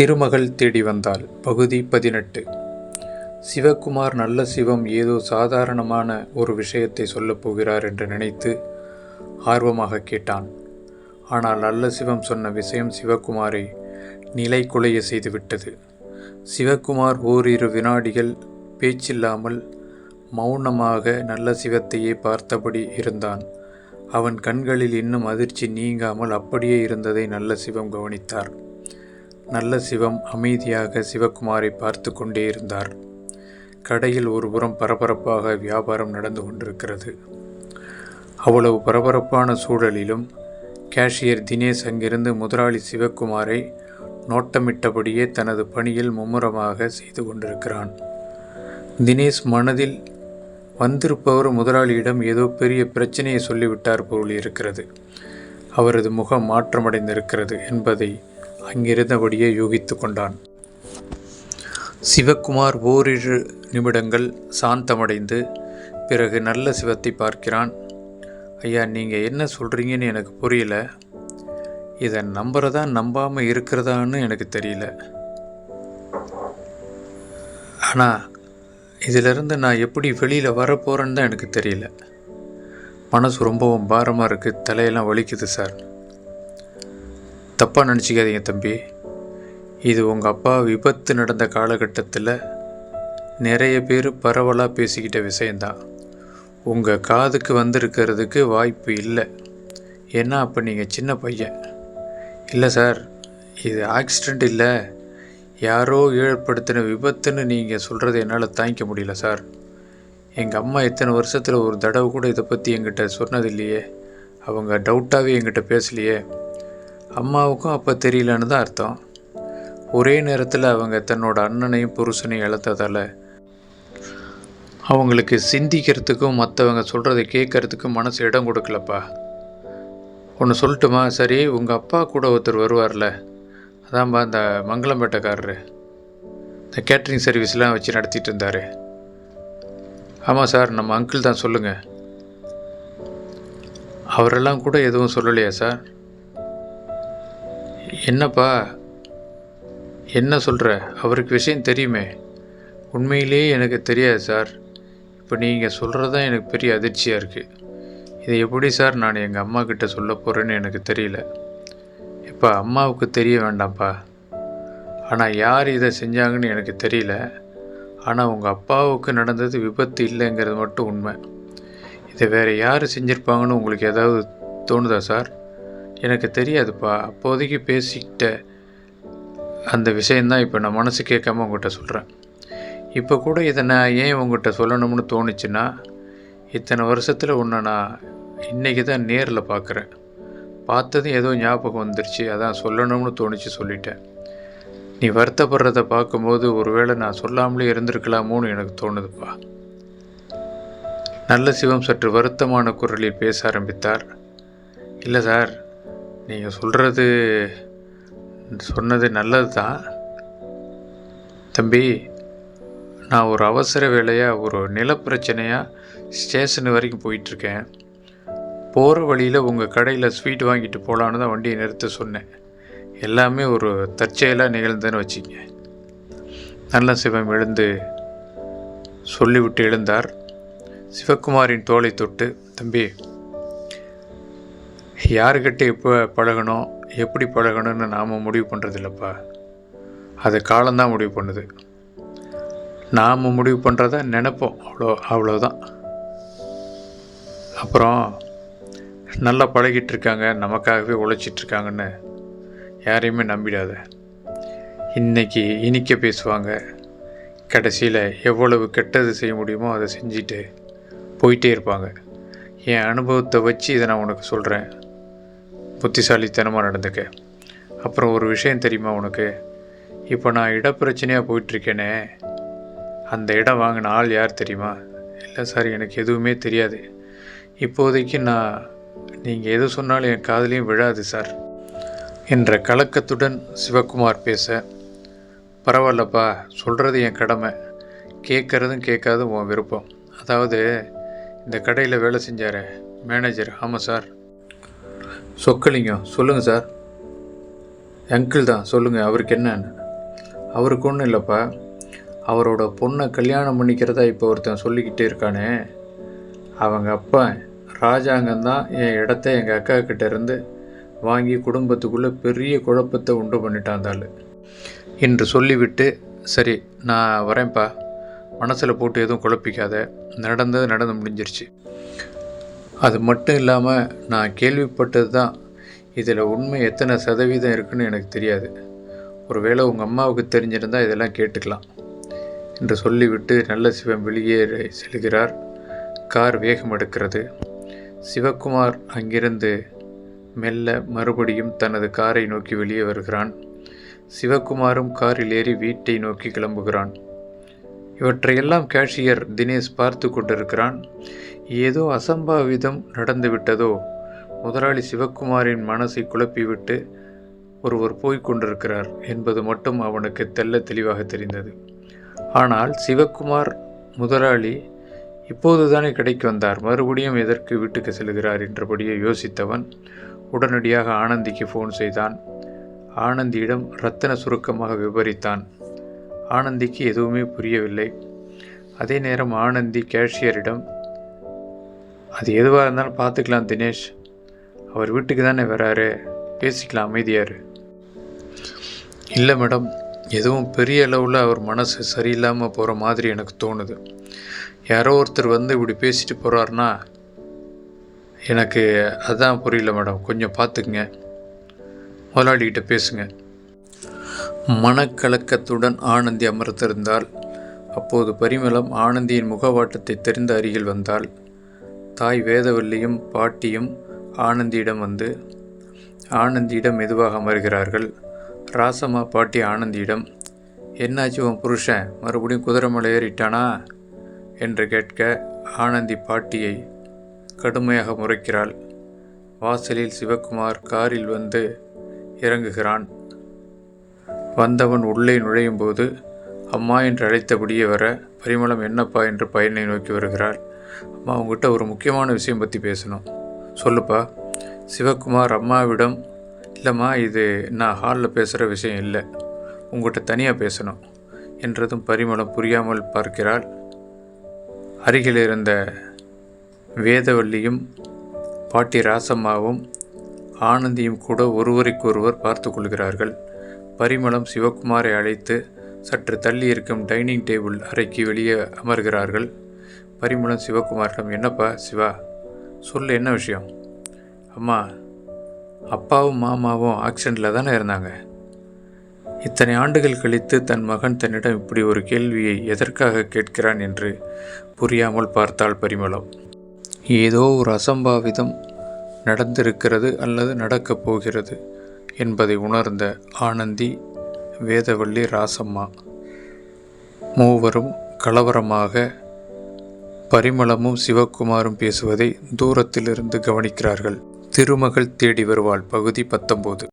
திருமகள் தேடி வந்தாள். பகுதி பதினெட்டு. சிவகுமார் நல்ல சிவம் ஏதோ சாதாரணமான ஒரு விஷயத்தை சொல்லப் போகிறார் என்று நினைத்து ஆர்வமாக கேட்டான். ஆனால் நல்ல சிவம் சொன்ன விஷயம் சிவகுமாரை நிலை குலைய செய்துவிட்டது. சிவகுமார் ஓரிரு வினாடிகள் பேச்சில்லாமல் மௌனமாக நல்ல சிவத்தையே பார்த்தபடி இருந்தான். அவன் கண்களில் இன்னும் அதிர்ச்சி நீங்காமல் அப்படியே இருந்ததை நல்ல சிவம் கவனித்தார். நல்ல சிவம் அமைதியாக சிவகுமாரை பார்த்து கொண்டே இருந்தார். கடையில் ஒருபுறம் பரபரப்பாக வியாபாரம் நடந்து கொண்டிருக்கிறது. அவ்வளவு பரபரப்பான சூழலிலும் கேஷியர் தினேஷ் அங்கிருந்து முதலாளி சிவகுமாரை நோட்டமிட்டபடியே தனது பணியில் மும்முரமாக செய்து கொண்டிருக்கிறான். தினேஷ் மனதில் வந்திருப்பவர் முதலாளியிடம் ஏதோ பெரிய பிரச்சனையை சொல்லிவிட்டார் போல் இருக்கிறது அவரது முகம் மாற்றமடைந்திருக்கிறது என்பதை அங்கிருந்தபடியே யூகித்து கொண்டான். சிவக்குமார் ஓரிரு நிமிடங்கள் சாந்தமடைந்து பிறகு நல்ல சிவத்தை பார்க்கிறான். ஐயா நீங்கள் என்ன சொல்கிறீங்கன்னு எனக்கு புரியல. இதை நம்புறதா நம்பாமல் இருக்கிறதான்னு எனக்கு தெரியல. ஆனால் இதிலிருந்து நான் எப்படி வெளியில் வரப்போகிறேன்னு தான் எனக்கு தெரியல. மனசு ரொம்பவும் பாரமாக இருக்குது தலையெல்லாம் வலிக்குது சார். தப்பாக நினச்சிக்காதீங்க தம்பி. இது உங்கள் அப்பா விபத்து நடந்த காலகட்டத்தில் நிறைய பேர் பரவலாக பேசிக்கிட்ட விஷயந்தான் உங்கள் காதுக்கு வந்திருக்கிறதுக்கு வாய்ப்பு இல்லை. ஏன்னா அப்போ நீங்கள் சின்ன பையன். இல்லை சார் இது ஆக்சிடெண்ட் இல்லை. யாரோ ஏற்படுத்தின விபத்துன்னு நீங்கள் சொல்கிறது என்னால் தாங்கிக்க முடியல சார். எங்கள் அம்மா இத்தனை வருஷத்தில் ஒரு தடவை கூட இதை பற்றி என்கிட்ட சொன்னது இல்லையே. அவங்க டவுட்டாகவே என்கிட்ட பேசலையே. அம்மாவுக்கும் அப்போ தெரியலன்னு தான் அர்த்தம். ஒரே நேரத்தில் அவங்க தன்னோட அண்ணனையும் புருஷனையும் இழத்ததால் அவங்களுக்கு சிந்திக்கிறதுக்கும் மற்றவங்க சொல்கிறத கேட்கறதுக்கும் மனசு இடம் கொடுக்கலப்பா. ஒன்று சொல்லட்டுமா? சரி உங்கள் அப்பா கூட ஒருத்தர் வருவார்ல. அதான்பா இந்த மங்களம்பேட்டைக்காரரு. இந்த கேட்ரிங் சர்வீஸ்லாம் வச்சு நடத்திட்டு இருந்தார் ஆமாம் சார் நம்ம அங்கிள் தான் சொல்லுங்கள் அவரெல்லாம் கூட எதுவும் சொல்லலையா சார்? என்னப்பா? என்ன சொல்கிற அவருக்கு விஷயம் தெரியுமே. உண்மையிலேயே எனக்கு தெரியாது சார். இப்போ நீங்கள் சொல்கிறது தான் எனக்கு பெரிய அதிர்ச்சியாக இருக்குது இதை எப்படி சார் நான் எங்கள் அம்மா கிட்ட சொல்ல போகிறேன்னு எனக்கு தெரியல. இப்போ அம்மாவுக்கு தெரிய வேண்டாம்ப்பா. ஆனால் யார் இதை செஞ்சாங்கன்னு எனக்கு தெரியல. ஆனால் உங்கள் அப்பாவுக்கு நடந்தது விபத்து இல்லைங்கிறது மட்டும் உண்மை. இதை வேறு யார் செஞ்சுருப்பாங்கன்னு உங்களுக்கு ஏதாவது தோணுதா சார்? எனக்கு தெரியாதுப்பா. அப்போதைக்கு பேசிக்கிட்ட அந்த விஷயந்தான் இப்போ நான் மனசு கேட்காம உங்கள்கிட்ட சொல்கிறேன் இப்போ கூட இதை நான் ஏன் உங்கள்கிட்ட சொல்லணும்னு தோணுச்சுன்னா இத்தனை வருஷத்தில் உன்னை நான் இன்றைக்கி தான் நேரில் பார்க்குறேன் பார்த்ததும் ஏதோ ஞாபகம் வந்துருச்சு. அதான் சொல்லணும்னு தோணுச்சு சொல்லிட்டேன். நீ வருத்தப்படுறத பார்க்கும்போது ஒருவேளை நான் சொல்லாமலே இருந்திருக்கலாமோன்னு எனக்கு தோணுதுப்பா. நல்ல சிவம் சற்று வருத்தமான குரலில் பேச ஆரம்பித்தார். இல்லை சார் நீங்கள் சொல்கிறது சொன்னது நல்லது தான் தம்பி நான் ஒரு அவசர வேலையாக ஒரு நிலப்பிரச்சனையாக ஸ்டேஷன் வரைக்கும் போயிட்டுருக்கேன். போகிற வழியில் உங்கள் கடையில் ஸ்வீட் வாங்கிட்டு போகலான்னு தான் வண்டியை நிறுத்த சொன்னேன். எல்லாமே ஒரு தற்செயலாக நிகழ்ந்ததுன்னு வச்சுங்க நல்ல சிவம் எழுந்து சொல்லிவிட்டு எழுந்தார். சிவகுமாரின் தோலை தொட்டு தம்பி யாருக்கிட்ட எப்போ பழகணும் எப்படி பழகணும்னு நாம் முடிவு பண்ணுறதில்லப்பா அது காலம்தான் முடிவு பண்ணுது. நாம் முடிவு பண்ணுறத நினைப்போம். அவ்வளோ அவ்வளோதான் அப்புறம் நல்லா பழகிட்டு இருக்காங்க நமக்காகவே உழைச்சிட்ருக்காங்கன்னு யாரையுமே நம்பிடாத. இன்றைக்கி இனிக்க பேசுவாங்க. கடைசியில் எவ்வளவு கெட்டது செய்ய முடியுமோ அதை செஞ்சுட்டு போயிட்டே இருப்பாங்க. என் அனுபவத்தை வச்சு இதை நான் உனக்கு சொல்கிறேன் புத்திசாலித்தனமாக நடந்துக்க. அப்புறம் ஒரு விஷயம் தெரியுமா உனக்கு? இப்போ நான் இடப்பிரச்சனையாக போயிட்டுருக்கேனே. அந்த இடம் வாங்கின ஆள் யார் தெரியுமா? இல்லை சார் எனக்கு எதுவுமே தெரியாது. இப்போதைக்கு நான் நீங்கள் எது சொன்னாலும் என் காதலையும் விழாது சார். என்ற கலக்கத்துடன் சிவகுமார் பேச பரவாயில்லப்பா சொல்கிறது என் கடமை. கேட்குறதும் கேட்காதும் உன் விருப்பம். அதாவது இந்த கடையில் வேலை செஞ்சார் மேனேஜர் ஆமாம் சார். சொக்கலிங்கம் சொல்லுங்கள் சார். அங்கிள் தான் சொல்லுங்கள் அவருக்கு என்னன்னு. அவருக்கு ஒன்றும் இல்லைப்பா. அவரோட பொண்ணை கல்யாணம் பண்ணிக்கிறதா இப்போ ஒருத்தன் சொல்லிக்கிட்டே இருக்கானே. அவங்க அப்பா ராஜாங்கம் தான் என் இடத்த எங்கள் அக்கா கிட்டேருந்து வாங்கி குடும்பத்துக்குள்ளே பெரிய குழப்பத்தை உண்டு பண்ணிட்டாந்தாள் என்று சொல்லிவிட்டு சரி நான் வரேன்ப்பா. மனசில் போட்டு எதுவும் குழப்பிக்காத. நடந்தது நடந்து முடிஞ்சிருச்சு. அது மட்டும் இல்லாமல் நான் கேள்விப்பட்டது தான் இதில் உண்மை எத்தனை சதவீதம் இருக்குன்னு எனக்கு தெரியாது. ஒருவேளை உங்கள் அம்மாவுக்கு தெரிஞ்சிருந்தால் இதெல்லாம் கேட்டுக்கலாம். என்று சொல்லிவிட்டு நல்ல சிவம் வெளியே செல்கிறார். கார் வேகம் எடுக்கிறது. சிவக்குமார் அங்கிருந்து மெல்ல மறுபடியும் தனது காரை நோக்கி வெளியே வருகிறான். சிவகுமாரும் காரில் ஏறி வீட்டை நோக்கி கிளம்புகிறான். இவற்றையெல்லாம் கேஷியர் தினேஷ் பார்த்து கொண்டிருக்கிறான். ஏதோ அசம்பாவிதம் நடந்துவிட்டதோ? முதலாளி சிவக்குமாரின் மனசை குழப்பிவிட்டு ஒருவர் போய்க் கொண்டிருக்கிறார் என்பது மட்டும் அவனுக்கு தெல்ல தெளிவாக தெரிந்தது. ஆனால் சிவக்குமார் முதலாளி இப்போதுதானே கடைக்கு வந்தார். மறுபடியும் எதற்கு வீட்டுக்கு செல்கிறார்? என்றபடியே யோசித்தவன் உடனடியாக ஆனந்திக்கு ஃபோன் செய்தான். ஆனந்தியிடம் ரத்தன சுருக்கமாக விவரித்தான். ஆனந்திக்கு எதுவுமே புரியவில்லை. அதே நேரம் ஆனந்தி கேஷியரிடம் அது எதுவாக இருந்தாலும் பார்த்துக்கலாம் தினேஷ். அவர் வீட்டுக்கு தானே வராரு. பேசிக்கலாம் அமைதியார். இல்லை மேடம் எதுவும் பெரிய அளவில் அவர் மனசு சரியில்லாமல் போகிற மாதிரி எனக்கு தோணுது. யாரோ ஒருத்தர் வந்து இப்படி பேசிட்டு போகிறாருன்னா எனக்கு அதான் புரியல மேடம். கொஞ்சம் பார்த்துக்குங்க. முதலாளிகிட்ட பேசுங்க. மனக்கலக்கத்துடன் ஆனந்தி அமர்த்திருந்தால் அப்போது பரிமளம் ஆனந்தியின் முகவாட்டத்தை தெரிந்த அருகில் வந்தாள். தாய் வேதவல்லியும் பாட்டியும் ஆனந்தியிடம் வந்து ஆனந்தியிடம் மெதுவாக அமர்கிறார்கள். ராசம்மா பாட்டி ஆனந்தியிடம் என்னாச்சு உன் புருஷன்? மறுபடியும் குதிரைமலை ஏறிட்டானா? என்று கேட்க ஆனந்தி பாட்டியை கடுமையாக முறைக்கிறாள். வாசலில் சிவக்குமார் காரில் வந்து இறங்குகிறான். வந்தவன் உள்ளே நுழையும் போது அம்மா என்று அழைத்தபடியே வர பரிமளம் என்னப்பா? என்று பையனை நோக்கி வருகிறாள். அம்மா உங்ககிட்ட ஒரு முக்கியமான விஷயம் பற்றி பேசணும். சொல்லுப்பா. சிவகுமார் அம்மாவிடம் இல்லைம்மா இது நான் ஹாலில் பேசுகிற விஷயம் இல்லை. உங்கள்கிட்ட தனியாக பேசணும். என்றதும் பரிமளம் புரியாமல் பார்க்கிறாள். அருகில் இருந்த வேதவல்லியும் பாட்டி ராசம்மாவும் ஆனந்தியும் கூட ஒருவருக்கொருவர் பார்த்து கொள்கிறார்கள். பரிமளம் சிவக்குமாரை அழைத்து சற்று தள்ளி இருக்கும் டைனிங் டேபிள் அறைக்கு வெளியே அமர்கிறார்கள். பரிமளம் சிவகுமாரிடம் என்னப்பா சிவா சொல்லு என்ன விஷயம்? அம்மா அப்பாவும் மாமாவும் ஆக்சிடெண்ட்டில் தானே இருந்தாங்க. இத்தனை ஆண்டுகள் கழித்து தன் மகன் தன்னிடம் இப்படி ஒரு கேள்வியை எதற்காக கேட்கிறான் என்று புரியாமல் பார்த்தாள் பரிமளம். ஏதோ ஒரு அசம்பாவிதம் நடந்திருக்கிறது அல்லது நடக்கப் போகிறது என்பதை உணர்ந்த ஆனந்தி வேதவள்ளி ராசம்மா மூவரும் கலவரமாக பரிமளமும் சிவகுமாரும் பேசுவதை தூரத்திலிருந்து கவனிக்கிறார்கள். திருமகள் தேடி வருவாள் பகுதி பத்தொம்போது